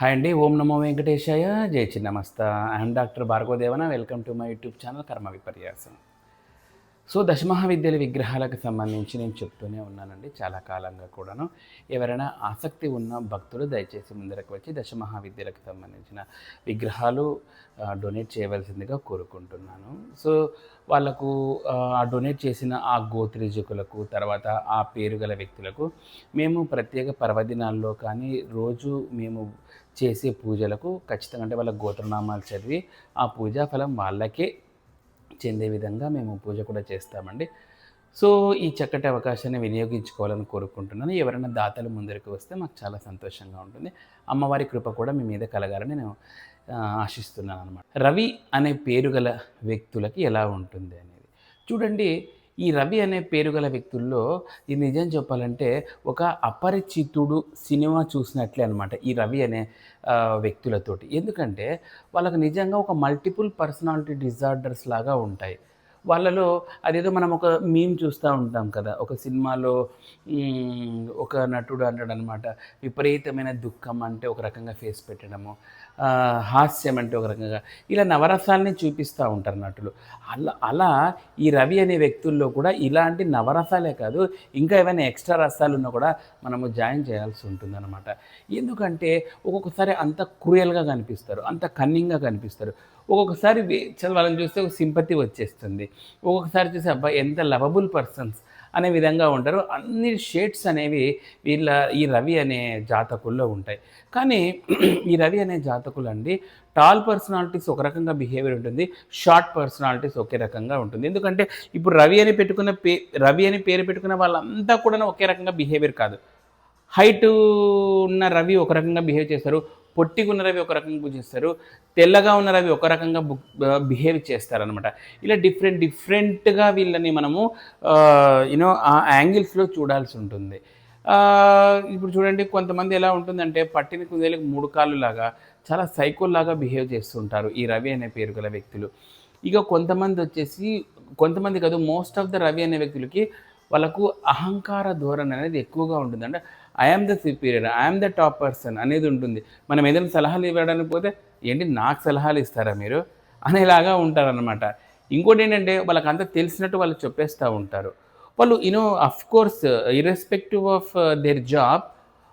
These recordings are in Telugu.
హాయ్ అండి. ఓం నమో వెంకటేశాయ. జై Chinnamasta. I'm doctor Bhargavadevana welcome to my YouTube channel కర్మ విపర్యాసం. సో దశమహావిద్యల విగ్రహాలకు సంబంధించి నేను చెప్తూనే ఉన్నానండి. చాలా కాలంగా కూడాను. ఎవరైనా ఆసక్తి ఉన్న భక్తులు దయచేసి ముందరకు వచ్చి దశమహావిద్యలకు సంబంధించిన విగ్రహాలు డొనేట్ చేయవలసిందిగా కోరుకుంటున్నాను. సో వాళ్ళకు ఆ డొనేట్ చేసిన ఆ గోత్రిజకులకు తర్వాత ఆ పేరు గల వ్యక్తులకు మేము ప్రత్యేక పర్వదినాల్లో కానీ రోజు మేము చేసే పూజలకు ఖచ్చితంగా అంటే వాళ్ళ గోత్రనామాలు చదివి ఆ పూజా ఫలం వాళ్ళకే చెందే విధంగా మేము పూజ కూడా చేస్తామండి. సో ఈ చక్కటి అవకాశాన్ని వినియోగించుకోవాలని కోరుకుంటున్నాను. ఎవరైనా దాతలు ముందరికి వస్తే మాకు చాలా సంతోషంగా ఉంటుంది. అమ్మవారి కృప కూడా మీ మీద కలగాలని నేను ఆశిస్తున్నాను అనమాట రవి అనే పేరు గల వ్యక్తులకి ఎలా ఉంటుంది అనేది. చూడండి ఈ రవి అనే పేరు గల వ్యక్తుల్లో ఈ నిజం చెప్పాలంటే ఒక అపరిచితుడు సినిమా చూసినట్లే అనమాట ఈ రవి అనే వ్యక్తులతోటి. ఎందుకంటే వాళ్ళకి నిజంగా ఒక మల్టిపుల్ పర్సనాలిటీ డిజార్డర్స్ లాగా ఉంటాయి. వాళ్ళలో అదేదో మనం ఒక మీమ్ చూస్తూ ఉంటాం కదా. ఒక సినిమాలో ఒక నటుడు అంటాడు అనమాట విపరీతమైన దుఃఖం అంటే ఒక రకంగా ఫేస్ పెట్టడము హాస్యం అంటే ఒక రకంగా. ఇలా నవరసాలని చూపిస్తూ ఉంటారు నటులు. అలా అలా ఈ రవి అనే వ్యక్తుల్లో కూడా ఇలాంటి నవరసాలే కాదు ఇంకా ఏమైనా ఎక్స్ట్రా రసాలు ఉన్నా కూడా మనము జాయిన్ చేయాల్సి ఉంటుందన్నమాట. ఎందుకంటే ఒక్కొక్కసారి అంత క్రూయల్గా కనిపిస్తారు అంత కన్నింగ్గా కనిపిస్తారు. ఒక్కొక్కసారి వాళ్ళని చూస్తే ఒక సింపతి వచ్చేస్తుంది. ఒక్కొక్కసారి చూస్తే అబ్బాయి ఎంత లవబుల్ పర్సన్స్ అనే విధంగా ఉంటారు. అన్ని షేడ్స్ అనేవి వీళ్ళ ఈ రవి అనే జాతకుల్లో ఉంటాయి. కానీ ఈ రవి అనే జాతకులు అండి టాల్ పర్సనాలిటీస్ ఒక రకంగా బిహేవియర్ ఉంటుంది షార్ట్ పర్సనాలిటీస్ ఒకే రకంగా ఉంటుంది. ఎందుకంటే ఇప్పుడు రవి అని పెట్టుకున్న పే రవి అని పేరు పెట్టుకున్న వాళ్ళంతా కూడా ఒకే రకంగా బిహేవియర్ కాదు. హైట్ ఉన్న రవి ఒక రకంగా బిహేవ్ చేస్తారు. పొట్టిగా ఉన్న రవి ఒక రకంగా పూజిస్తారు తెల్లగా ఉన్న రవి ఒక రకంగా బిహేవ్ చేస్తారనమాట ఇలా డిఫరెంట్ డిఫరెంట్గా వీళ్ళని మనము యూనో ఆ యాంగిల్స్లో చూడాల్సి ఉంటుంది. ఇప్పుడు చూడండి కొంతమంది ఎలా ఉంటుందంటే పట్టిన కుందేలకు మూడు కాళ్ళు లాగా చాలా సైకోల్లాగా బిహేవ్ చేస్తుంటారు ఈ రవి అనే పేరు గల వ్యక్తులు. ఇక కొంతమంది వచ్చేసి కొంతమంది కాదు మోస్ట్ ఆఫ్ ద రవి అనే వ్యక్తులకి వాళ్ళకు అహంకార ధోరణి అనేది ఎక్కువగా ఉంటుంది అంటే I am the superior I am the top person అనేది ఉంటుంది. మనం ఏదైనా సలహాలు ఇవ్వడానికి పోతే ఏంటి నాకు సలహాలు ఇస్తారా మీరు? అనేలాగా ఉంటారనమాట ఇంకోటి ఏంటంటే వాళ్ళకి అంతా తెలిసినట్టు వాళ్ళు చెప్పేస్తూ ఉంటారు. వాళ్ళు you know of course irrespective of their job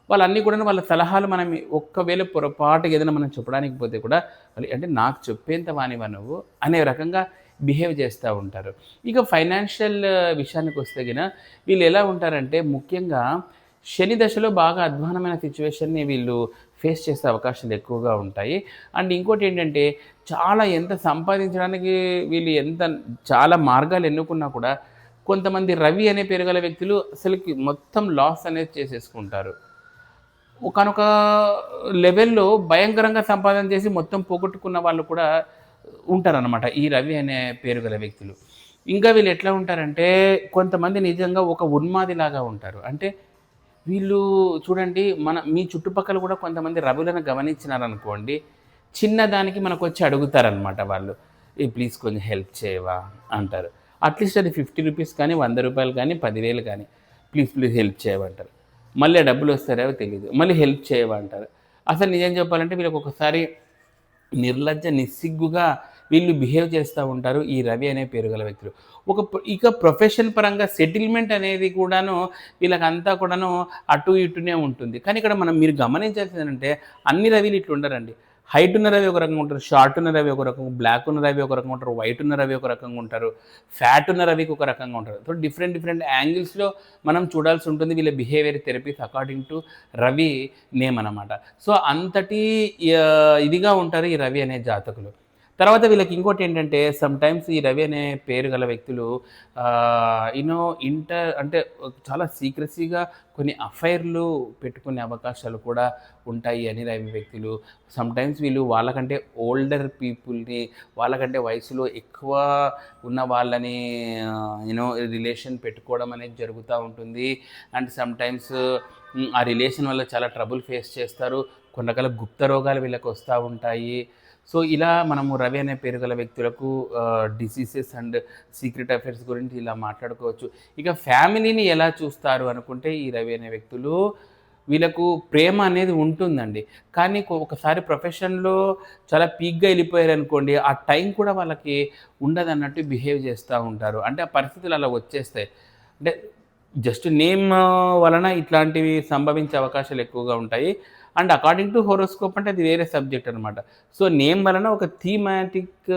వాళ్ళన్నీ కూడా వాళ్ళ సలహాలు మనం ఒక్కవేళ పొరపాటుగా ఏదైనా మనం చెప్పడానికి పోతే కూడా వాళ్ళు అంటే నాకు చెప్పేంత వానివా నువ్వు? అనే రకంగా బిహేవ్ చేస్తూ ఉంటారు. ఇక ఫైనాన్షియల్ uh, విషయానికి వస్తే గిన వీళ్ళు ఎలా ఉంటారంటే ముఖ్యంగా శని దశలో బాగా అధ్వానమైన సిచ్యువేషన్ని వీళ్ళు ఫేస్ చేసే అవకాశాలు ఎక్కువగా ఉంటాయి. అండ్ ఇంకోటి ఏంటంటే చాలా ఎంత సంపాదించడానికి వీళ్ళు ఎంత చాలా మార్గాలు ఎన్నుకున్నా కూడా కొంతమంది రవి అనే పేరు గల వ్యక్తులు అసలుకి మొత్తం లాస్ అనేది చేసేసుకుంటారు. ఒకనొక లెవెల్లో భయంకరంగా సంపాదన చేసి మొత్తం పోగొట్టుకున్న వాళ్ళు కూడా ఉంటారనమాట ఈ రవి అనే పేరు గల వ్యక్తులు. ఇంకా వీళ్ళు ఎట్లా ఉంటారంటే కొంతమంది నిజంగా ఒక ఉన్మాదిలాగా ఉంటారు. అంటే వీళ్ళు చూడండి మన మీ చుట్టుపక్కల కూడా కొంతమంది రవులను గమనించినారనుకోండి చిన్నదానికి మనకు వచ్చి అడుగుతారనమాట వాళ్ళు. ఈ ప్లీజ్ కొంచెం హెల్ప్ చేయవా? అంటారు. అట్లీస్ట్ అది ఫిఫ్టీ రూపీస్ కానీ వంద రూపాయలు కానీ పదివేలు కానీ ప్లీజ్ ప్లీజ్ హెల్ప్ చేయమంటారు మళ్ళీ డబ్బులు వస్తారో తెలియదు మళ్ళీ హెల్ప్ చేయమంటారు అసలు నిజం చెప్పాలంటే వీళ్ళకి ఒకసారి నిర్లజ్జ నిస్సిగ్గుగా వీళ్ళు బిహేవ్ చేస్తూ ఉంటారు ఈ రవి అనే పేరు గల వ్యక్తులు. ఒక ఇక ప్రొఫెషన్ పరంగా సెటిల్మెంట్ అనేది కూడాను వీళ్ళకంతా కూడాను అటు ఇటునే ఉంటుంది. కానీ ఇక్కడ మనం మీరు గమనించాల్సింది ఏంటంటే అన్ని రవిలు ఇట్లా ఉండరండి. హైట్ ఉన్న రవి ఒక రకంగా ఉంటారు షార్ట్ ఉన్న రవి ఒక రకంగా బ్లాక్ ఉన్న రవి ఒక రకంగా ఉంటారు వైట్ ఉన్న రవి ఒక రకంగా ఉంటారు ఫ్యాట్ ఉన్న రవికి ఒక రకంగా ఉంటారు. సో డిఫరెంట్ డిఫరెంట్ యాంగిల్స్లో మనం చూడాల్సి ఉంటుంది వీళ్ళ behaviour therapies according to Ravi name అనమాట సో అంతటి ఇదిగా ఉంటారు ఈ రవి అనే జాతకులు. తర్వాత వీళ్ళకి ఇంకోటి ఏంటంటే సమ్ టైమ్స్ ఈ రవి అనే పేరు గల వ్యక్తులు యూనో ఇంటర్ అంటే చాలా సీక్రసీగా కొన్ని అఫైర్లు పెట్టుకునే అవకాశాలు కూడా ఉంటాయి అని రవి వ్యక్తులు. సమ్ టైమ్స్ వీళ్ళు వాళ్ళకంటే ఓల్డర్ పీపుల్ని వాళ్ళకంటే వయసులో ఎక్కువ ఉన్న వాళ్ళని యూనో రిలేషన్ పెట్టుకోవడం అనేది జరుగుతూ ఉంటుంది. అండ్ సమ్ టైమ్స్ ఆ రిలేషన్ వల్ల చాలా ట్రబుల్ ఫేస్ చేస్తారు. కొన్ని రకాల గుప్త రోగాలు వీళ్ళకి వస్తూ ఉంటాయి. సో ఇలా మనము రవి అనే పేరు గల వ్యక్తులకు డిసీజెస్ అండ్ సీక్రెట్ అఫైర్స్ గురించి ఇలా మాట్లాడుకోవచ్చు. ఇక ఫ్యామిలీని ఎలా చూస్తారు అనుకుంటే ఈ రవి అనే వ్యక్తులు వీళ్ళకు ప్రేమ అనేది ఉంటుందండి. కానీ ఒకసారి ప్రొఫెషన్లో చాలా పీక్గా వెళ్ళిపోయారు అనుకోండి ఆ టైం కూడా వాళ్ళకి ఉండదు అన్నట్టు బిహేవ్ చేస్తూ ఉంటారు. అంటే ఆ పరిస్థితులు అలా వచ్చేస్తాయి. అంటే జస్ట్ నేమ్ వలన ఇట్లాంటివి సంభవించే అవకాశాలు ఎక్కువగా ఉంటాయి. అండ్ అకార్డింగ్ టు హోరోస్కోప్ అంటే అది వేరే సబ్జెక్ట్ అనమాట సో నేమ్ వలన ఒక థీమాటిక్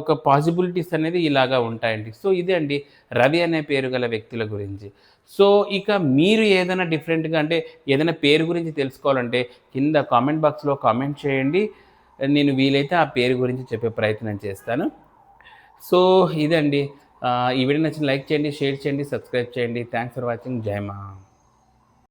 ఒక పాసిబిలిటీస్ అనేది ఇలాగా ఉంటాయండి. సో ఇదే అండి రవి అనే పేరు గల వ్యక్తుల గురించి. సో ఇక మీరు ఏదైనా డిఫరెంట్గా అంటే ఏదైనా పేరు గురించి తెలుసుకోవాలంటే కింద కామెంట్ బాక్స్లో కామెంట్ చేయండి. నేను వీలైతే ఆ పేరు గురించి చెప్పే ప్రయత్నం చేస్తాను. సో ఇదండి. ఈ వీడియో నచ్చిన లైక్ చేయండి షేర్ చేయండి సబ్స్క్రైబ్ చేయండి. థ్యాంక్స్ ఫర్ వాచింగ్ జై మా.